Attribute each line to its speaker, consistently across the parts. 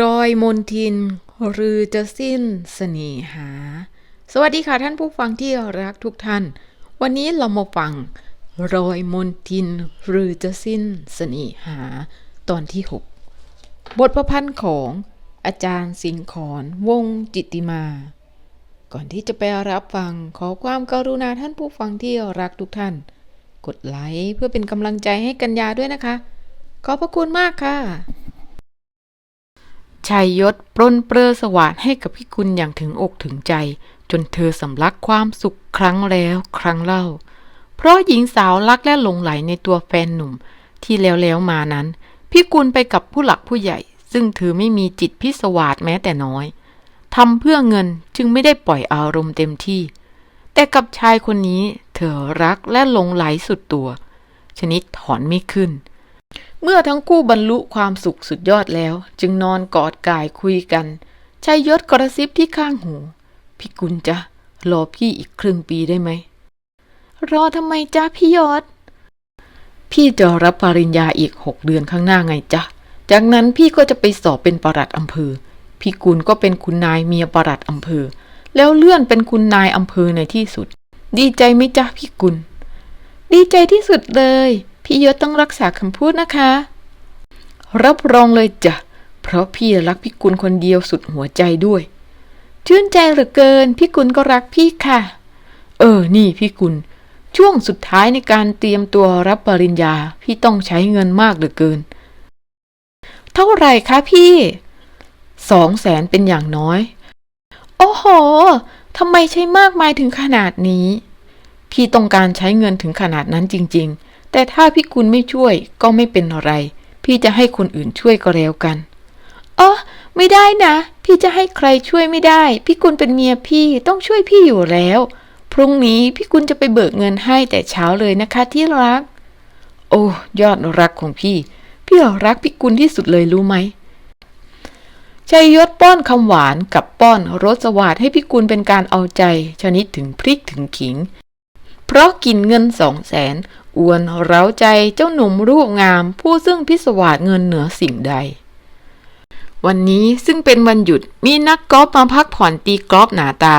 Speaker 1: รอยมนทิน หรือจะสิ้นเสน่หา สวัสดีค่ะท่านผู้ฟังที่รักทุกท่าน วันนี้เรามาฟัง รอยมนทิน หรือจะสิ้นเสน่หา ตอนที่ 6 บทประพันธ์ของอาจารย์สิงขรวงจิตติมา ก่อนที่จะไปรับฟังขอความกรุณาท่านผู้ฟังที่รักทุกท่าน กดไลค์เพื่อเป็นกำลังใจให้กัญญาด้วยนะคะ ขอบพระคุณมากค่ะ ชัยยศปรนเปรอสวาดให้กับพี่กุลอย่างถึงอกถึงใจ จนเธอสำลักความสุขครั้งแล้วครั้งเล่า เพราะหญิงสาวรักและหลงไหลในตัวแฟนหนุ่ม ที่แล้วแล้วมานั้น พี่กุลไปกับผู้หลักผู้ใหญ่ ซึ่งเธอไม่มีจิตพิสวาสแม้แต่น้อยทำเพื่อเงินจึงไม่ได้ปล่อยอารมณ์เต็มที่ แต่กับชายคนนี้เธอรักและหลงไหลสุดตัว ชนิดถอนไม่ขึ้น เมื่อทั้งคู่บรรลุความสุขสุดยอดแล้ว จึงนอนกอดกายคุยกันชายยศกระซิบที่ข้างหู พี่กุลจ๊ะรอพี่อีกครึ่งปีได้ไหม รอทำไมจ๊ะพี่ยศ พี่จะรับปริญญาอีกหกเดือนข้างหน้าไงจ๊ะจากนั้นพี่ก็จะไปสอบเป็นปลัดอำเภอ พี่กุลก็เป็นคุณนายเมียปลัดอำเภอ แล้วเลื่อนเป็นคุณนายอำเภอในที่สุด ดีใจไหมจ๊ะพี่กุล ดีใจที่สุดเลย พี่ยศต้องรักษาคำพูดนะคะ รับรองเลยจ้ะ เพราะพี่รักพี่กุลคนเดียวสุดหัวใจด้วย ชื่นใจเหลือเกิน พี่กุลก็รักพี่ค่ะ เออ นี่พี่กุล ช่วงสุดท้ายในการเตรียมตัวรับปริญญา พี่ต้องใช้เงินมากเหลือเกิน เท่าไหร่คะพี่ สองแสนเป็นอย่างน้อย โอ้โหทำไมใช้มากมายถึงขนาดนี้ พี่ต้องการใช้เงินถึงขนาดนั้นจริง ๆ แต่ถ้าพี่กุลไม่ช่วยก็ไม่เป็นอะไร พี่จะให้คนอื่นช่วยก็แล้วกันอ๋อไม่ได้นะ พี่จะให้ใครช่วยไม่ได้ พี่กุลเป็นเมียพี่ต้องช่วยพี่อยู่แล้ว พรุ่งนี้พี่กุลจะไปเบิกเงินให้แต่เช้าเลยนะคะที่รัก โอ้ยอดรักของพี่ พี่รักพี่กุลที่สุดเลยรู้ไหมชัยยศป้อนคำหวานกับป้อนรสสวาดให้พี่กุลเป็นการเอาใจ ชนิดถึงพริกถึงขิง เพราะกินเงินสองแสน อวนเร้าใจเจ้าหนุ่มรูปงาม ผู้ซึ่งพิศวาสเงินเหนือสิ่งใด วันนี้ซึ่งเป็นวันหยุดมีนักกอล์ฟมาพักผ่อนตีกอล์ฟหนาตา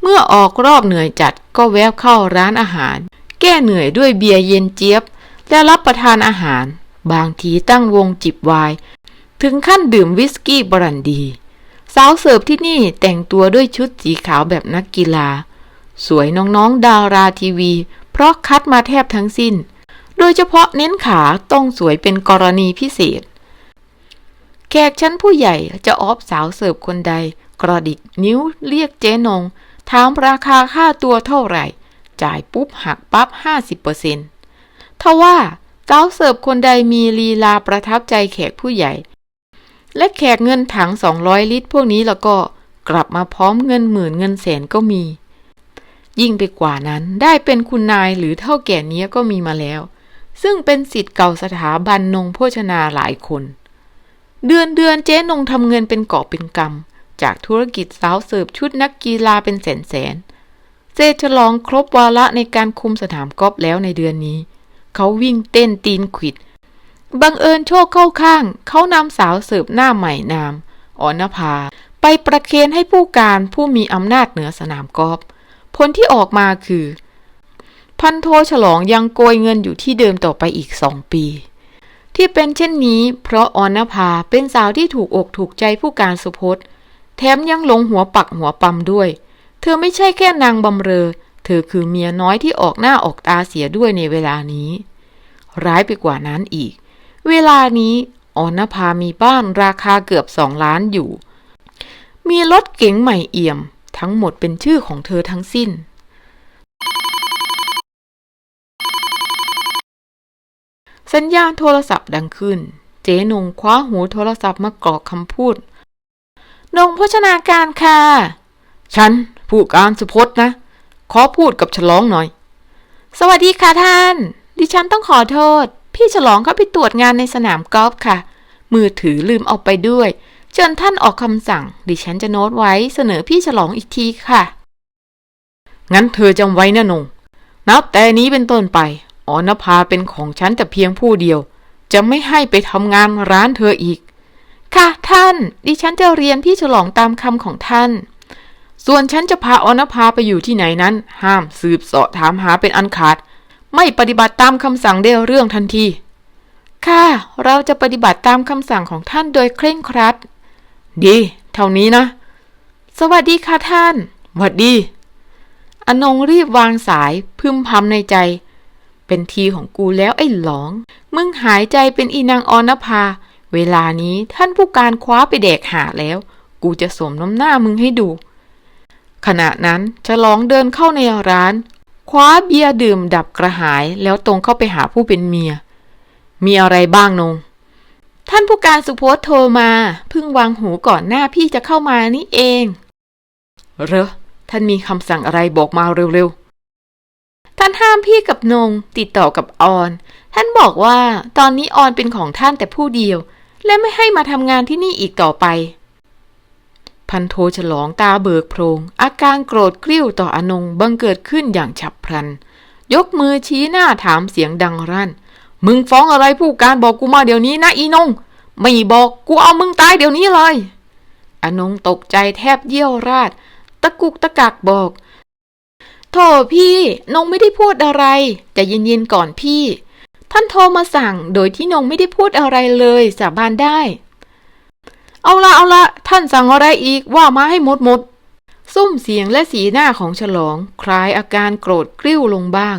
Speaker 1: เมื่อออกรอบเหนื่อยจัดก็แวบเข้าร้านอาหาร แก้เหนื่อยด้วยเบียร์เย็นเจี๊ยบ และรับประทานอาหาร บางทีตั้งวงจิบไวน์ถึงขั้นดื่มวิสกี้บรันดี สาวเสิร์ฟที่นี่แต่งตัวด้วยชุดสีขาวแบบนักกีฬา สวยน้องๆดาราทีวี เพราะคัดมาแทบทั้งสิ้น โดยเฉพาะเน้นขาต้องสวยเป็นกรณีพิเศษ แขกชั้นผู้ใหญ่จะออฟสาวเสิร์ฟคนใด กระดิกนิ้วเรียกเจ๊นง ถามราคาค่าตัวเท่าไหร่ จ่ายปุ๊บหักปั๊บ 50%ทว่าเก้าเสิร์ฟคนใดมีลีลาประทับใจแขกผู้ใหญ่ และแขกเงินถัง 200 ลิตร พวกนี้แล้วก็กลับมาพร้อมเงินหมื่นเงินแสนก็มี ยิ่งไปกว่านั้นได้เป็นคุณนายหรือเท่าแก่เนี้ยก็มีมาแล้ว ซึ่งเป็นสิทธิ์เก่าสถาบันนงโภชนาหลายคน เดือนเดือนเจ๊นงทำเงินเป็นกอบเป็นกำจากธุรกิจสาวเสิร์ฟชุดนักกีฬาเป็นแสนแสนเจฉลองครบวาระในการคุมสนามกอล์ฟแล้วในเดือนนี้ เขาวิ่งเต้นตีนขิด บังเอิญโชคเข้าข้าง เขานำสาวเสิร์ฟหน้าใหม่นามออนภา ไปประเคนให้ผู้การผู้มีอำนาจเหนือสนามกอล์ฟ ผลที่ออกมาคือ พันโทฉลองยังโกยเงินอยู่ที่เดิมต่อไปอีกสองปี ที่เป็นเช่นนี้ เพราะออนภาเป็นสาวที่ถูกอกถูกใจผู้การสุพจน์แถมยังหลงหัวปักหัวปั๊มด้วย เธอไม่ใช่แค่นางบำเรอ เธอคือเมียน้อยที่ออกหน้าออกตาเสียด้วยในเวลานี้ ร้ายไปกว่านั้นอีก เวลานี้ออนภามีบ้านราคาเกือบสองล้านอยู่ มีรถเก๋งใหม่เอี่ยม ทั้งหมดเป็นชื่อของเธอทั้งสิ้น สัญญาณโทรศัพท์ดังขึ้น เจ๊นงคว้าหูโทรศัพท์มากรอกคำพูด นงโภชนาการค่ะ ฉัน ผู้การสุพจน์นะ ขอพูดกับฉลองหน่อย สวัสดีค่ะท่าน ดิฉันต้องขอโทษ พี่ฉลองเข้าไปตรวจงานในสนามกอล์ฟค่ะ มือถือลืมเอาไปด้วย จนท่านออกคำสั่ง ดิฉันจะโน้ตไว้เสนอพี่ฉลองอีกทีค่ะ งั้นเธอจำไว้นะนง นับแต่นี้เป็นต้นไปออนภาเป็นของฉันแต่เพียงผู้เดียว จะไม่ให้ไปทำงานร้านเธออีก ค่ะท่าน ดิฉันจะเรียนพี่ฉลองตามคำของท่าน ส่วนฉันจะพาออนภาไปอยู่ที่ไหนนั้น ห้ามสืบเสาะถามหาเป็นอันขาด ไม่ปฏิบัติตามคำสั่งได้เรื่องทันที ค่ะ เราจะปฏิบัติตามคำสั่งของท่านโดยเคร่งครัด ดี เท่านี้นะ สวัสดีค่ะท่านหวัดดี อนงรีบวางสายพึมพำในใจ เป็นทีของกูแล้วไอ้หลอง มึงหายใจเป็นอีนางออนภา เวลานี้ท่านผู้การคว้าไปแดกหาแล้ว กูจะสวมน้ำหน้ามึงให้ดู ขณะนั้นฉลองเดินเข้าในร้าน คว้าเบียร์ดื่มดับกระหายแล้วตรงเข้าไปหาผู้เป็นเมีย มีอะไรบ้างนง ท่านผู้การสุพจน์โทรมาเพิ่งวางหูก่อนหน้าพี่จะเข้ามานี่เอง เหรอ ท่านมีคำสั่งอะไรบอกมาเร็วๆ ท่านห้ามพี่กับนงติดต่อกับออน ท่านบอกว่าตอนนี้ออนเป็นของท่านแต่ผู้เดียว และไม่ให้มาทำงานที่นี่อีกต่อไป พันโทฉลองตาเบิกโพรง อาการโกรธกริ้วต่ออนงบังเกิดขึ้นอย่างฉับพลัน ยกมือชี้หน้าถามเสียงดังรั่น มึงฟ้องอะไรผู้การบอกกูมาเดี๋ยวนี้นะอีนง ไม่บอกกูเอามึงตายเดี๋ยวนี้เลย อนงตกใจแทบเยี่ยวราด ตะกุกตะกักบอก โถพี่นงไม่ได้พูดอะไรจะเย็นๆก่อนพี่ ท่านโทรมาสั่งโดยที่นงไม่ได้พูดอะไรเลยสาบานได้ เอาละเอาละท่านสั่งอะไรอีกว่ามาให้หมดหมดซุ้มเสียงและสีหน้าของฉลอง คลายอาการโกรธกริ้วลงบ้าง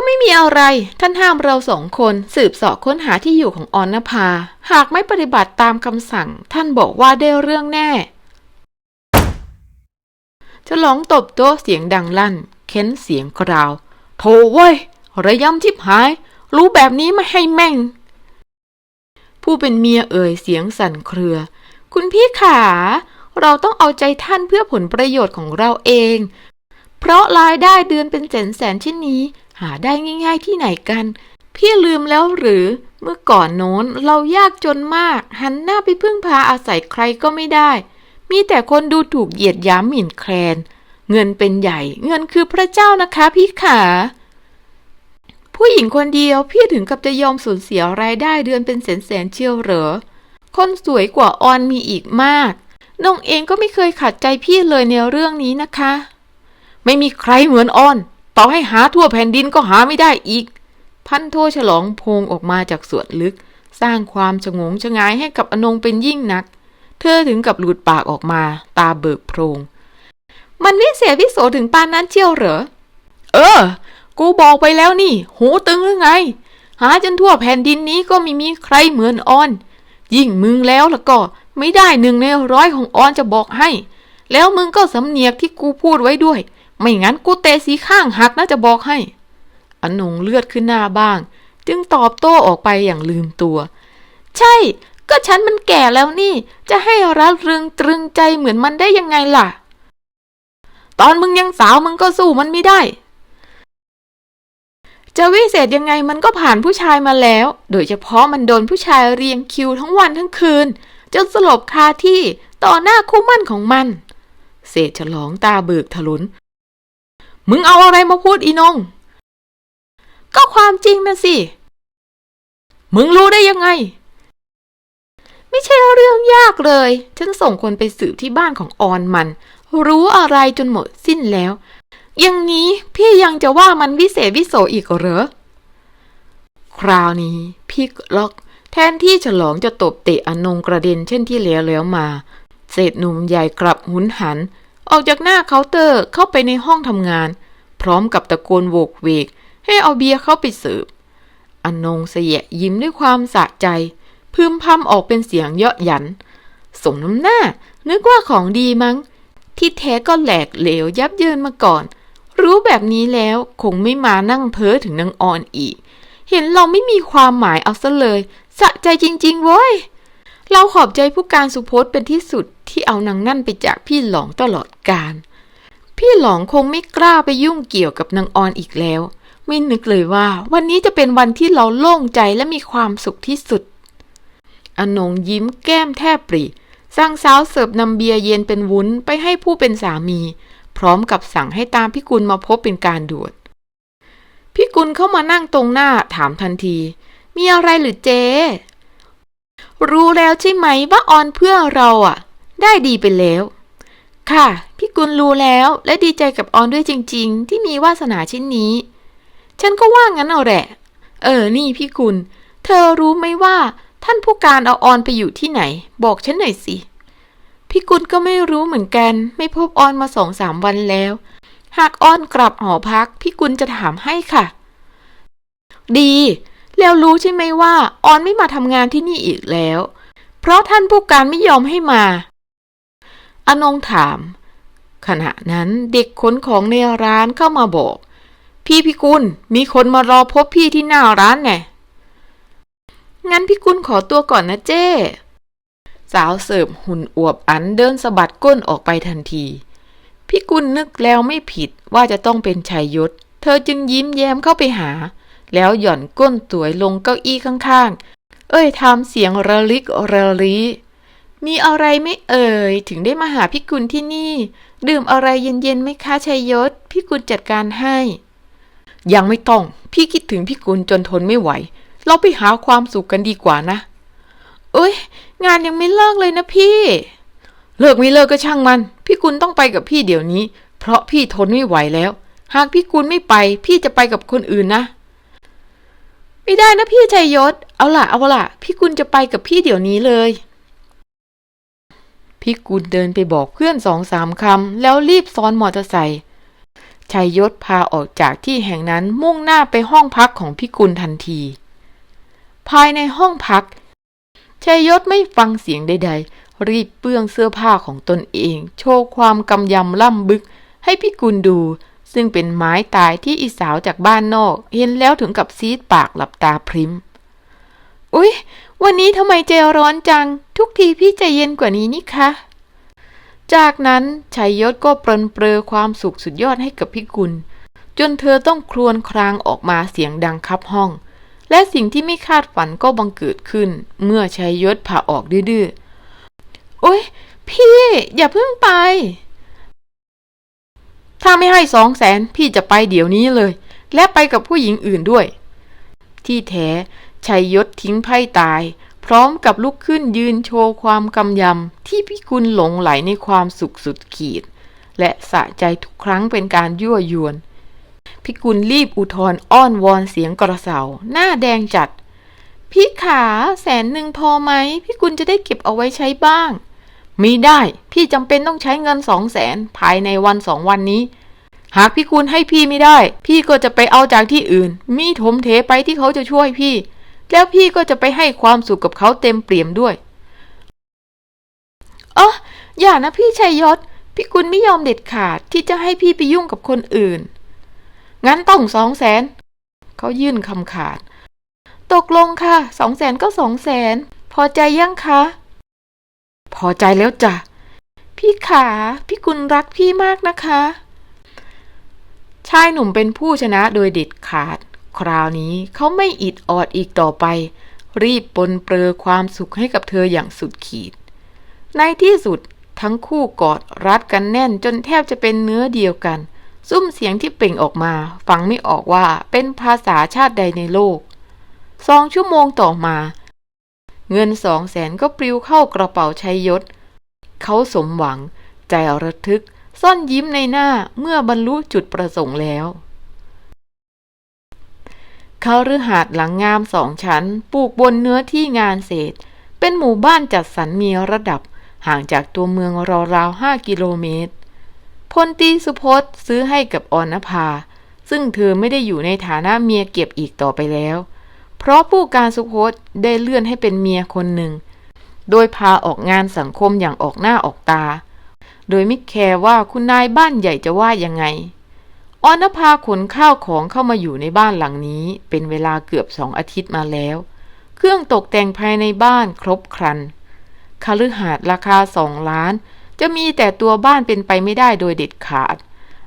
Speaker 1: ก็ไม่มีอะไร ท่านห้ามเราสองคนสืบสาะค้นหาที่อยู่ของออนนภา หากไม่ปฏิบัติตามคำสั่ง ท่านบอกว่าได้เรื่องแน่ฉลองตบโต๊ะเสียงดังลั่น เค้นเสียงกราว โถเว้ย ระยำชิบหาย รู้แบบนี้ไม่ให้แม่ง ผู้เป็นเมียเอ่ยเสียงสั่นเครือ คุณพี่ขา เราต้องเอาใจท่านเพื่อผลประโยชน์ของเราเอง เพราะรายได้เดือนเป็นแสนแสนเช่นนี้ หาได้ง่ายๆที่ไหนกัน พี่ลืมแล้วหรือเมื่อก่อนโน้นเรายากจนมาก หันหน้าไปพึ่งพาอาศัยใครก็ไม่ได้ มีแต่คนดูถูกเหยียดยามหมิ่นแคลน เงินเป็นใหญ่ เงินคือพระเจ้านะคะพี่ขาผู้หญิงคนเดียวพี่ถึงกับจะยอมสูญเสียรายได้เดือนเป็นแสนแสนๆเชียวเหรอ คนสวยกว่าออนมีอีกมากน้องเองก็ไม่เคยขัดใจพี่เลยในเรื่องนี้นะคะ ไม่มีใครเหมือนออน ต่อให้หาทั่วแผ่นดินก็หาไม่ได้อีก พันโทฉลองพงออกมาจากสวนลึก สร้างความชงงชงายให้กับอนงเป็นยิ่งนัก เธอถึงกับหลุดปากออกมา ตาเบิกโพรง มันวิเศษวิโสถึงปานนั้นเชียวเหรอ เออ กูบอกไปแล้วนี่ หูตึงหรือไง หาจนทั่วแผ่นดินนี้ก็ไม่มีใครเหมือนออน ยิ่งมึงแล้วล้วก็ไม่ได้หนึ่งในร้อยของออนจะบอกให้ แล้วมึงก็สำเนียกที่กูพูดไว้ด้วย ไม่งั้นกูเตะสีข้างหักนะจะบอกให้ อนงเลือดขึ้นหน้าบ้าง จึงตอบโต้ออกไปอย่างลืมตัว ใช่ ก็ฉันมันแก่แล้วนี่ จะให้รักเรึงตรึงใจเหมือนมันได้ยังไงล่ะ ตอนมึงยังสาวมึงก็สู้มันไม่ได้ จะวิเศษยังไงมันก็ผ่านผู้ชายมาแล้ว โดยเฉพาะมันโดนผู้ชายเรียงคิวทั้งวันทั้งคืนจนสลบคาที่ต่อหน้าคู่มั่นของมัน เศษฉลองตาเบิกถลุน มึงเอาอะไรมาพูดอีนง ก็ความจริงนะสิ มึงรู้ได้ยังไง ไม่ใช่เรื่องยากเลย ฉันส่งคนไปสืบที่บ้านของออนมัน รู้อะไรจนหมดสิ้นแล้ว อย่างนี้พี่ยังจะว่ามันวิเศษวิโสอีกเหรอ คราวนี้พี่ล็อก แทนที่ฉลองจะตบเตะอนงกระเด็นเช่นที่แล้วแล้วมา เศษหนุ่มใหญ่กลับหุนหัน ออกจากหน้าเคาน์เตอร์เข้าไปในห้องทำงาน พร้อมกับตะโกนโวกเวก ให้เอาเบียร์เข้าไปเสิร์ฟอนงเสยะยิ้มด้วยความสะใจ พึมพำออกเป็นเสียงเยาะหยัน สมน้ำหน้า นึกว่าของดีมั้ง ที่แท้ก็แหลกเหลวยับเยินมาก่อน รู้แบบนี้แล้วคงไม่มานั่งเพ้อถึงนางออนอีก เห็นเราไม่มีความหมายเอาซะเลย สะใจจริง ๆ เว้ย เราขอบใจผู้การสุพจน์เป็นที่สุด ที่เอานางนั่นไปจากพี่หลองตลอดกาลพี่หลองคงไม่กล้าไปยุ่งเกี่ยวกับนางออนอีกแล้ว ไม่นึกเลยว่า วันนี้จะเป็นวันที่เราโล่งใจและมีความสุขที่สุด อนงยิ้มแก้มแทบปรีสร้างสาวเสิร์ฟนำเบียร์เย็นเป็นวุ้นไปให้ผู้เป็นสามี พร้อมกับสั่งให้ตามพี่กุลมาพบเป็นการด่วนพี่กุลเข้ามานั่งตรงหน้าถามทันที มีอะไรหรือเจ รู้แล้วใช่ไหมว่าออนเพื่อเราอะ ได้ดีไปแล้ว ค่ะ พี่กุลรู้แล้วและดีใจกับออนด้วยจริง ๆ ที่มีวาสนาชิ้นนี้ ฉันก็ว่างั้นเอาแหละ เออ นี่พี่กุล เธอรู้ไหมว่าท่านผู้การเอาออนไปอยู่ที่ไหน บอกฉันหน่อยสิ พี่กุลก็ไม่รู้เหมือนกัน ไม่พบออนมาสองสามวันแล้ว หากออนกลับหอพัก พี่กุลจะถามให้ค่ะ ดี แล้วรู้ใช่ไหมว่าออนไม่มาทำงานที่นี่อีกแล้ว เพราะท่านผู้การไม่ยอมให้มา อนงถาม ขณะนั้นเด็กขนของในร้านเข้ามาบอก พี่พิกุลมีคนมารอพบพี่ที่หน้าร้านแน่งั้นพี่กุลขอตัวก่อนนะเจ้ สาวเสิร์ฟหุ่นอวบอันเดินสะบัดก้นออกไปทันที พี่กุลนึกแล้วไม่ผิดว่าจะต้องเป็นชายยศ เธอจึงยิ้มแย้มเข้าไปหา แล้วหย่อนก้นสวยลงเก้าอี้ข้างๆ เอ้ยทำเสียงระลิกระลี มีอะไรไม่เอ่ย ถึงได้มาหาพี่กุลที่นี่ ดื่มอะไรเย็นๆไหมคะชายยศ พี่กุลจัดการให้ ยังไม่ต้อง พี่คิดถึงพี่กุลจนทนไม่ไหว เราไปหาความสุขกันดีกว่านะ เอ้ย งานยังไม่เลิกเลยนะพี่ เลิกไม่เลิกก็ช่างมัน พี่กุลต้องไปกับพี่เดี๋ยวนี้ เพราะพี่ทนไม่ไหวแล้ว หากพี่กุลไม่ไป พี่จะไปกับคนอื่นนะไม่ได้นะพี่ชัยยศ เอาล่ะ เอาล่ะ พี่กุลจะไปกับพี่เดี๋ยวนี้เลย พี่กุลเดินไปบอกเพื่อนสองสามคำ แล้วรีบซ้อนมอเตอร์ไซค์ชัยยศพาออกจากที่แห่งนั้นมุ่งหน้าไปห้องพักของพี่กุลทันที ภายในห้องพักชัยยศไม่ฟังเสียงใดๆ รีบเปื้องเสื้อผ้าของตนเอง โชว์ความกำยำล่ำบึก ให้พี่กุลดู ซึ่งเป็นไม้ตายที่อีสาวจากบ้านนอก เห็นแล้วถึงกับซีดปากหลับตาพริม อุ๊ย วันนี้ทำไมใจร้อนจัง ทุกทีพี่ใจเย็นกว่านี้นี่คะ จากนั้นชัยยศก็ปรนเปรอความสุขสุดยอดให้กับพี่กุล จนเธอต้องครวญครางออกมาเสียงดังคับห้อง และสิ่งที่ไม่คาดฝันก็บังเกิดขึ้น เมื่อชัยยศผ่าออกดื้อๆโอ๊ย พี่อย่าเพิ่งไป ถ้าไม่ให้สองแสนพี่จะไปเดี๋ยวนี้เลย และไปกับผู้หญิงอื่นด้วย ที่แท้ชัยยศทิ้งไพ่ตาย พร้อมกับลุกขึ้นยืนโชว์ความกำยำ ที่พี่กุลหลงไหลในความสุขสุดขีด และสะใจทุกครั้งเป็นการยั่วยวนพี่กุลรีบอุทธรอ้อนวอนเสียงกระเสาหน้าแดงจัด พี่ขาแสนหนึ่งพอไหม พี่กุลจะได้เก็บเอาไว้ใช้บ้าง มีได้ พี่จำเป็นต้องใช้เงินสองแสนภายในวันสองวันนี้ หากพี่คุณให้พี่ไม่ได้ พี่ก็จะไปเอาจากที่อื่น มีถมเทไปที่เขาจะช่วยพี่ แล้วพี่ก็จะไปให้ความสุขกับเขาเต็มเปี่ยมด้วยอ๋ออย่านะพี่ชัยยศ พี่กุลไม่ยอมเด็ดขาดที่จะให้พี่ไปยุ่งกับคนอื่น งั้นต้องสองแสน เขายื่นคำขาด ตกลงค่ะสองแสนก็สองแสน พอใจยังคะ พอใจแล้วจ้ะ พี่ขา พี่กุลรักพี่มากนะคะ ชายหนุ่มเป็นผู้ชนะโดยเด็ดขาด คราวนี้เขาไม่อิดออดอีกต่อไป รีบปนเปลือความสุขให้กับเธออย่างสุดขีด ในที่สุดทั้งคู่กอดรัดกันแน่นจนแทบจะเป็นเนื้อเดียวกัน ซุ้มเสียงที่เปล่งออกมา ฟังไม่ออกว่าเป็นภาษาชาติใดในโลกสองชั่วโมงต่อมา เงินสองแสนก็ปลิวเข้ากระเป๋าชัยยศ เขาสมหวัง ใจระทึก ซ่อนยิ้มในหน้าเมื่อบรรลุจุดประสงค์แล้ว เขาฤหาดหลังงามสองชั้น ปลูกบนเนื้อที่งานเศษ เป็นหมู่บ้านจัดสรรมีระดับ ห่างจากตัวเมืองราวๆห้ากิโลเมตร พลตีสุพจน์ซื้อให้กับออนภา ซึ่งเธอไม่ได้อยู่ในฐานะเมียเก็บอีกต่อไปแล้ว เพราะผู้การสุพจน์ได้เลื่อนให้เป็นเมียคนหนึ่ง โดยพาออกงานสังคมอย่างออกหน้าออกตา โดยไม่แคร์ว่าคุณนายบ้านใหญ่จะว่ายังไง ออนภาขนข้าวของเข้ามาอยู่ในบ้านหลังนี้ เป็นเวลาเกือบสองอาทิตย์มาแล้ว เครื่องตกแต่งภายในบ้านครบครันคฤหาสน์ราคาสองล้าน จะมีแต่ตัวบ้านเป็นไปไม่ได้โดยเด็ดขาด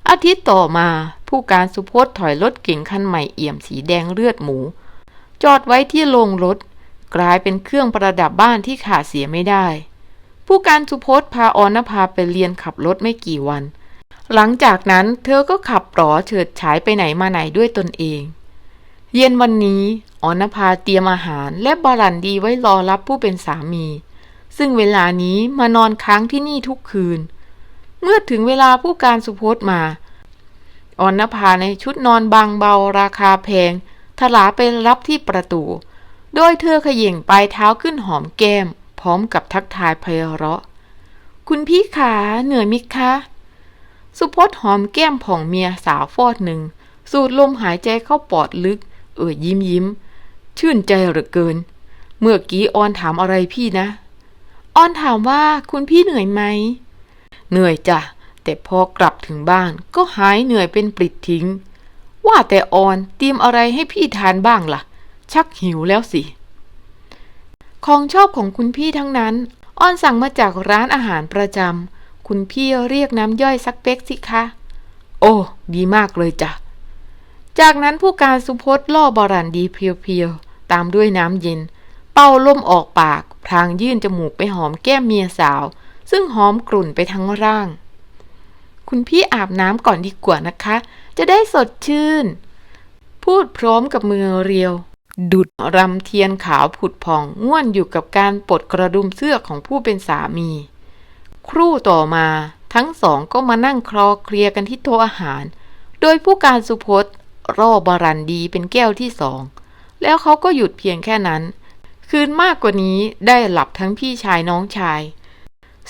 Speaker 1: อาทิตย์ต่อมาผู้การสุพจน์ถอยรถเก๋งคันใหม่เอี่ยมสีแดงเลือดหมู จอดไว้ที่โรงรถ กลายเป็นเครื่องประดับบ้านที่ขาดเสียไม่ได้ ผู้การสุพจน์พาออนภาไปเรียนขับรถไม่กี่วัน หลังจากนั้นเธอก็ขับปลอเฉิดฉายไปไหนมาไหนด้วยตนเอง เย็นวันนี้ออนภาเตรียมอาหารและบารันดีไว้รอรับผู้เป็นสามี ซึ่งเวลานี้มานอนค้างที่นี่ทุกคืน เมื่อถึงเวลาผู้การสุพจน์มาออนภาในชุดนอนบางเบาราคาแพงทลาไปรับที่ประตู โดยเธอขย่งปลายเท้าขึ้นหอมแก้ม พร้อมกับทักทายไพเราะ คุณพี่ขาเหนื่อยมิคะ สุพจน์หอมแก้มผ่องเมียสาวฟอดหนึ่ง สูดลมหายใจเข้าปอดลึก เอ่ยยิ้มยิ้ม ชื่นใจเหลือเกิน เมื่อกี้ออนถามอะไรพี่นะ ออนถามว่าคุณพี่เหนื่อยไหม เหนื่อยจ้ะ แต่พอกลับถึงบ้านก็หายเหนื่อยเป็นปลิดทิ้ง ว่าแต่ออนเตรียมอะไรให้พี่ทานบ้างล่ะ ชักหิวแล้วสิ ของชอบของคุณพี่ทั้งนั้น ออนสั่งมาจากร้านอาหารประจำ คุณพี่เรียกน้ำย่อยสักเป๊กสิคะ โอ้ ดีมากเลยจ้ะ จากนั้นผู้การสุพจน์ล่อบารันดีเพียวๆ ตามด้วยน้ำเย็น เป่าลมออกปากพลางยื่นจมูกไปหอมแก้มเมียสาว ซึ่งหอมกลุ่นไปทั้งร่าง คุณพี่อาบน้ำก่อนดีกว่านะคะ จะได้สดชื่น พูดพร้อมกับมือเรียวดุดรำเทียนขาวผุดผ่องง่วนอยู่กับการปลดกระดุมเสื้อของผู้เป็นสามี ครู่ต่อมาทั้งสองก็มานั่งคลอเคลียร์กันที่โต๊ะอาหาร โดยผู้การสุพจน์ร่อบารันดีเป็นแก้วที่สอง แล้วเขาก็หยุดเพียงแค่นั้น คืนมากกว่านี้ได้หลับทั้งพี่ชายน้องชาย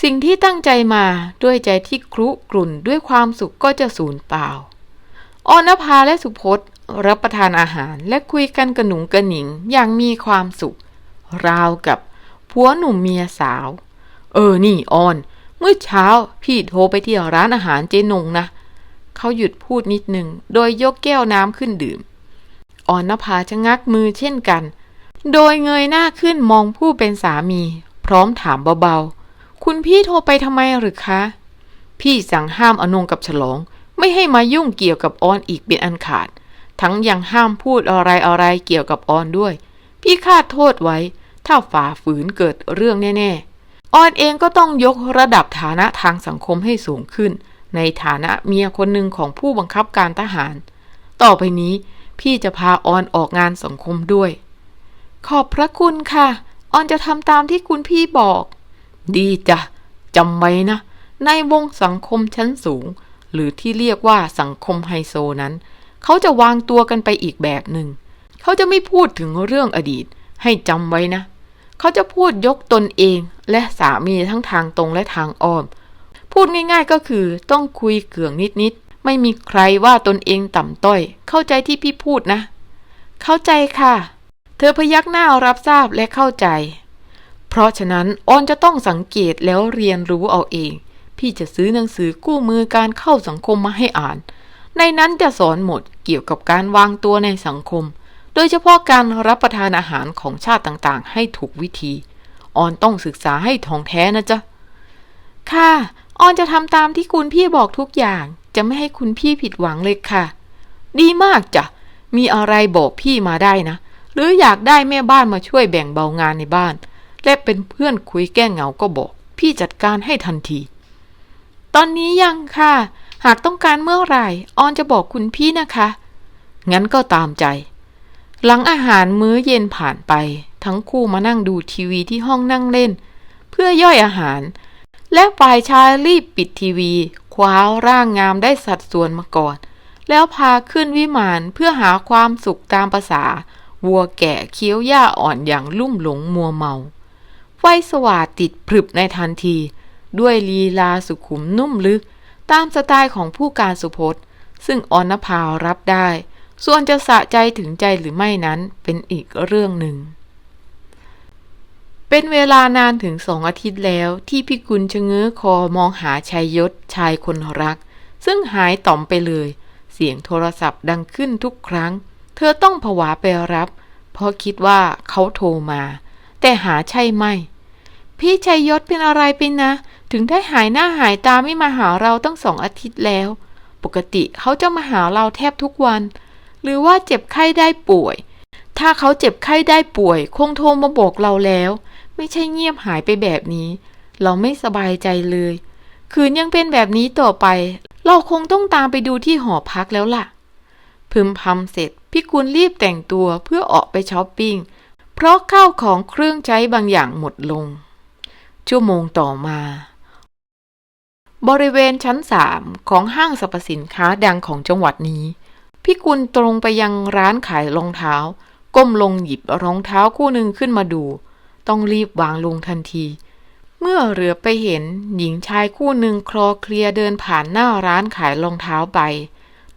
Speaker 1: สิ่งที่ตั้งใจมาด้วยใจที่ครุกรุ่นด้วยความสุขก็จะสูญเปล่าออนภาและสุพจน์รับประทานอาหารและคุยกันกระหนุงกระหนิงอย่างมีความสุข ราวกับผัวหนุ่มเมียสาว เออนี่ออน เมื่อเช้าพี่โทรไปที่ร้านอาหารเจนงนะ เขาหยุดพูดนิดหนึ่ง โดยยกแก้วน้ำขึ้นดื่ม อ่อนนภาชะงักมือเช่นกัน โดยเงยหน้าขึ้นมองผู้เป็นสามี พร้อมถามเบาๆ คุณพี่โทรไปทำไมหรือคะ พี่สั่งห้ามอนงกับฉลอง ไม่ให้มายุ่งเกี่ยวกับออนอีกเป็นอันขาด ทั้งยังห้ามพูดอะไรอะไรเกี่ยวกับออนด้วย พี่คาดโทษไว้ ถ้าฝ่าฝืนเกิดเรื่องแน่ๆ ออนเองก็ต้องยกระดับฐานะทางสังคมให้สูงขึ้น ในฐานะเมียคนหนึ่งของผู้บังคับการทหาร ต่อไปนี้พี่จะพาออนออกงานสังคมด้วย ขอบพระคุณค่ะ ออนจะทำตามที่คุณพี่บอก ดีจ้ะจำไว้นะ ในวงสังคมชั้นสูง หรือที่เรียกว่าสังคมไฮโซนั้น เขาจะวางตัวกันไปอีกแบบหนึ่ง เขาจะไม่พูดถึงเรื่องอดีต ให้จำไว้นะ เขาจะพูดยกตนเองและสามีทั้งทางตรงและทางอ้อม พูดง่ายๆก็คือต้องคุยเกื่องนิดๆ ไม่มีใครว่าตนเองต่ำต้อย เข้าใจที่พี่พูดนะ เข้าใจค่ะ เธอพยักหน้ารับทราบและเข้าใจ เพราะฉะนั้นออนจะต้องสังเกตแล้วเรียนรู้เอาเอง พี่จะซื้อหนังสือกู้มือการเข้าสังคมมาให้อ่าน ในนั้นจะสอนหมดเกี่ยวกับการวางตัวในสังคม โดยเฉพาะการรับประทานอาหารของชาติต่างๆ ให้ถูกวิธี ออนต้องศึกษาให้ท่องแท้นะจ๊ะ ค่ะ ออนจะทำตามที่คุณพี่บอกทุกอย่าง จะไม่ให้คุณพี่ผิดหวังเลยค่ะ ดีมากจ้ะ มีอะไรบอกพี่มาได้นะ หรืออยากได้แม่บ้านมาช่วยแบ่งเบางานในบ้าน และเป็นเพื่อนคุยแก้เหงาก็บอก พี่จัดการให้ทันที ตอนนี้ยังค่ะ หากต้องการเมื่อไหร่ ออนจะบอกคุณพี่นะคะ งั้นก็ตามใจ หลังอาหารมื้อเย็นผ่านไป ทั้งคู่มานั่งดูทีวีที่ห้องนั่งเล่น เพื่อย่อยอาหาร และฝ่ายชายรีบปิดทีวีคว้าร่างงามได้สัดส่วนมาก่อน แล้วพาขึ้นวิมานเพื่อหาความสุขตามภาษา วัวแก่เคี้ยวหญ้าอ่อนอย่างลุ่มหลงมัวเมา ไฟสว่างติดพรึบในทันที ด้วยลีลาสุขุมนุ่มลึก ตามสไตล์ของผู้การสุพจน์ ซึ่งออนภารับได้ ส่วนจะสะใจถึงใจหรือไม่นั้นเป็นอีกเรื่องหนึ่ง เป็นเวลานานถึงสองอาทิตย์แล้วที่พี่กุลชะเง้อคอมองหาชายยศชายคนรัก ซึ่งหายต่อมไปเลย เสียงโทรศัพท์ดังขึ้นทุกครั้ง เธอต้องผวาไปรับ เพราะคิดว่าเขาโทรมา แต่หาใช่ไหมพี่ชัยยศเป็นอะไรไปนะ ถึงได้หายหน้าหายตาไม่มาหาเราตั้งสองอาทิตย์แล้ว ปกติเขาจะมาหาเราแทบทุกวัน หรือว่าเจ็บไข้ได้ป่วย ถ้าเขาเจ็บไข้ได้ป่วย คงโทรมาบอกเราแล้ว ไม่ใช่เงียบหายไปแบบนี้ เราไม่สบายใจเลย คืนยังเป็นแบบนี้ต่อไป เราคงต้องตามไปดูที่หอพักแล้วล่ะ พึมพำเสร็จพี่กุลรีบแต่งตัวเพื่อออกไปช้อปปิ้ง เพราะข้าวของเครื่องใช้บางอย่างหมดลง ชั่วโมงต่อมา บริเวณชั้นสามของห้างสรรพสินค้าดังของจังหวัดนี้ พี่กุลตรงไปยังร้านขายรองเท้า ก้มลงหยิบรองเท้าคู่หนึ่งขึ้นมาดู ต้องรีบวางลงทันที เมื่อเหลือไปเห็นหญิงชายคู่หนึ่งคลอเคลียเดินผ่านหน้าร้านขายรองเท้าไป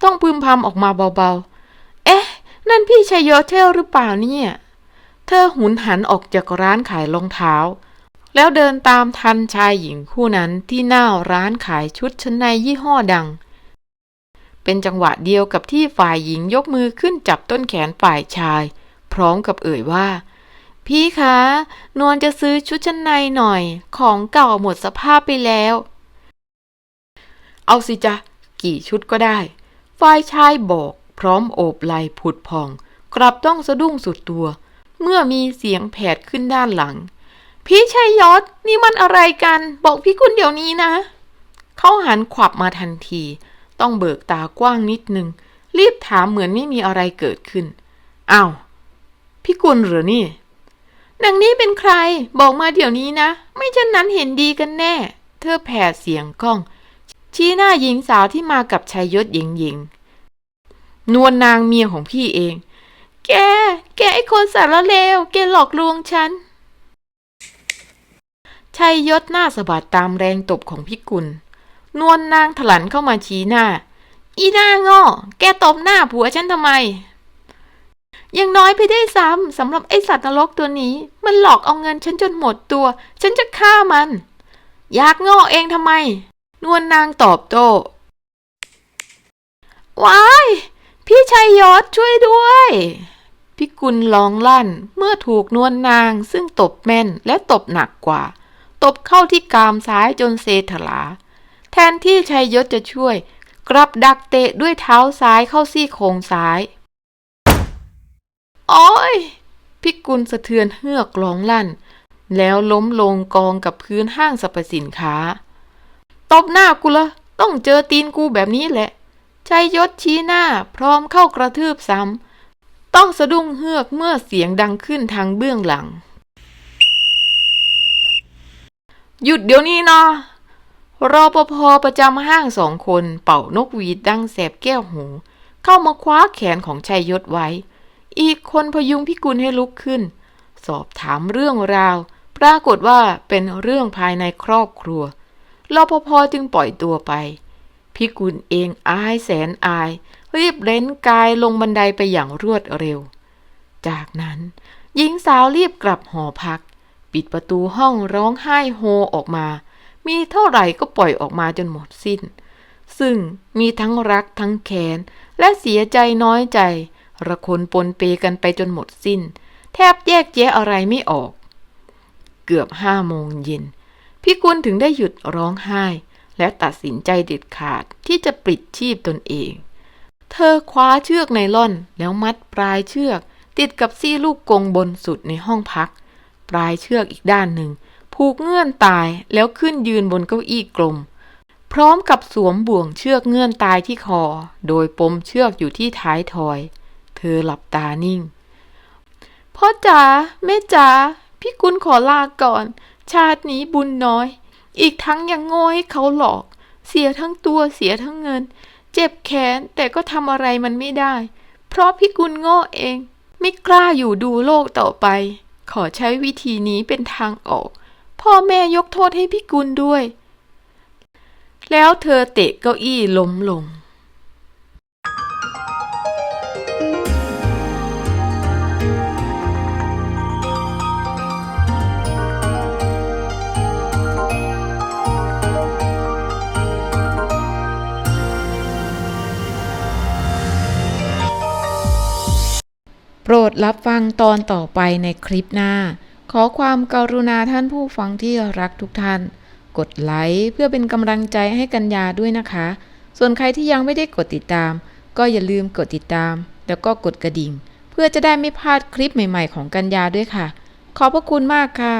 Speaker 1: ต้องพึมพำออกมาเบาๆ เอ๊ะ นั่นพี่ชัยโยเทลหรือเปล่าเนี่ย เธอหุนหันออกจากร้านขายรองเท้า แล้วเดินตามทันชายหญิงคู่นั้นที่หน้าร้านขายชุดชั้นในยี่ห้อดัง เป็นจังหวะเดียวกับที่ฝ่ายหญิงยกมือขึ้นจับต้นแขนฝ่ายชาย พร้อมกับเอ่ยว่า พี่คะ นวลจะซื้อชุดชั้นในหน่อย ของเก่าหมดสภาพไปแล้ว เอาสิจ๊ะ กี่ชุดก็ได้ ฝ่ายชายบอก พร้อมโอบไหลผุดพอง กลับต้องสะดุ้งสุดตัว เมื่อมีเสียงแผดขึ้นด้านหลัง พี่ชัยยศนี่มันอะไรกัน บอกพี่คุณเดี๋ยวนี้นะ เขาหันขวับมาทันที ต้องเบิกตากว้างนิดนึง รีบถามเหมือนไม่มีอะไรเกิดขึ้นอ้าวพี่กุลหรอนี่นางนี้เป็นใครบอกมาเดี๋ยวนี้นะ ไม่เช่นนั้นเห็นดีกันแน่ เธอแผดเสียงก้อง ชี้หน้าหญิงสาวที่มากับชายยศหญิงหญิงนวลนางเมียของพี่เอง แก แกไอคนสารเลว แกหลอกลวงฉันชัยยศหน้าสะบัดตามแรงตบของพี่กุล นวลนางถลันเข้ามาชี้หน้า อีหน้าง้อแกตบหน้าผัวฉันทำไม ยังน้อยไปได้ซ้ำสำหรับไอสัตว์นรกตัวนี้ มันหลอกเอาเงินฉันจนหมดตัว ฉันจะฆ่ามัน อยากง้อเองทำไม นวลนางตอบโต้ว้าย พี่ชัยยศช่วยด้วยพี่กุลร้องลั่นเมื่อถูกนวลนางซึ่งตบแม่นและตบหนักกว่า ตบเข้าที่กามซ้ายจนเซถลา แทนที่ชัยยศจะช่วย กลับดักเตะด้วยเท้าซ้ายเข้าซี่โครงซ้าย โอ้ย พิกุลสะเทือนเฮือกร้องลั่น แล้วล้มลงกองกับพื้นห้างสรรพสินค้า ตบหน้ากูละต้องเจอตีนกูแบบนี้แหละชัยยศชี้หน้าพร้อมเข้ากระทืบซ้ำ ต้องสะดุ้งเฮือกเมื่อเสียงดังขึ้นทางเบื้องหลัง หยุดเดี๋ยวนี้นะ รอปภประจำห้างสองคนเป่านกหวีดดังแสบแก้วหู เข้ามาคว้าแขนของชัยยศไว้ อีกคนพยุงพิกุลให้ลุกขึ้น สอบถามเรื่องราว ปรากฏว่าเป็นเรื่องภายในครอบครัวรอปภจึงปล่อยตัวไป พิกุลเองอายแสนอาย รีบเร้นกายลงบันไดไปอย่างรวดเร็ว จากนั้น หญิงสาวรีบกลับหอพัก ปิดประตูห้องร้องไห้โฮออกมา มีเท่าไหร่ก็ปล่อยออกมาจนหมดสิ้น ซึ่งมีทั้งรักทั้งแค้น และเสียใจน้อยใจ ระคนปนเปกันไปจนหมดสิ้น แทบแยกแยะอะไรไม่ออก เกือบห้าโมงเย็นพี่กุลถึงได้หยุดร้องไห้ และตัดสินใจเด็ดขาดที่จะปลิดชีพตนเอง เธอคว้าเชือกไนล่อนแล้วมัดปลายเชือก ติดกับซี่ลูกกงบนสุดในห้องพัก ปลายเชือกอีกด้านหนึ่ง ผูกเงื่อนตายแล้วขึ้นยืนบนเก้าอี้กลม พร้อมกับสวมบ่วงเชือกเงื่อนตายที่คอ โดยปมเชือกอยู่ที่ท้ายทอย เธอหลับตานิ่ง พ่อจ๋าแม่จ๋าพี่กุลขอลาก่อน ชาตินี้บุญน้อย อีกทั้งยังโง่ให้เขาหลอก เสียทั้งตัวเสียทั้งเงิน เจ็บแขนแต่ก็ทำอะไรมันไม่ได้ เพราะพี่กุลโง่เอง ไม่กล้าอยู่ดูโลกต่อไป ขอใช้วิธีนี้เป็นทางออก พ่อแม่ยกโทษให้พี่กุลด้วย แล้วเธอเตะเก้าอี้ล้มลง โปรดรับฟังตอนต่อไปในคลิปหน้า ขอความกรุณาท่านผู้ฟังที่รักทุกท่าน กดไลค์เพื่อเป็นกำลังใจให้กัญญาด้วยนะคะ ส่วนใครที่ยังไม่ได้กดติดตาม ก็อย่าลืมกดติดตาม แล้วก็กดกระดิ่ง เพื่อจะได้ไม่พลาดคลิปใหม่ ๆ ของกัญญาด้วยค่ะ ขอบพระคุณมากค่ะ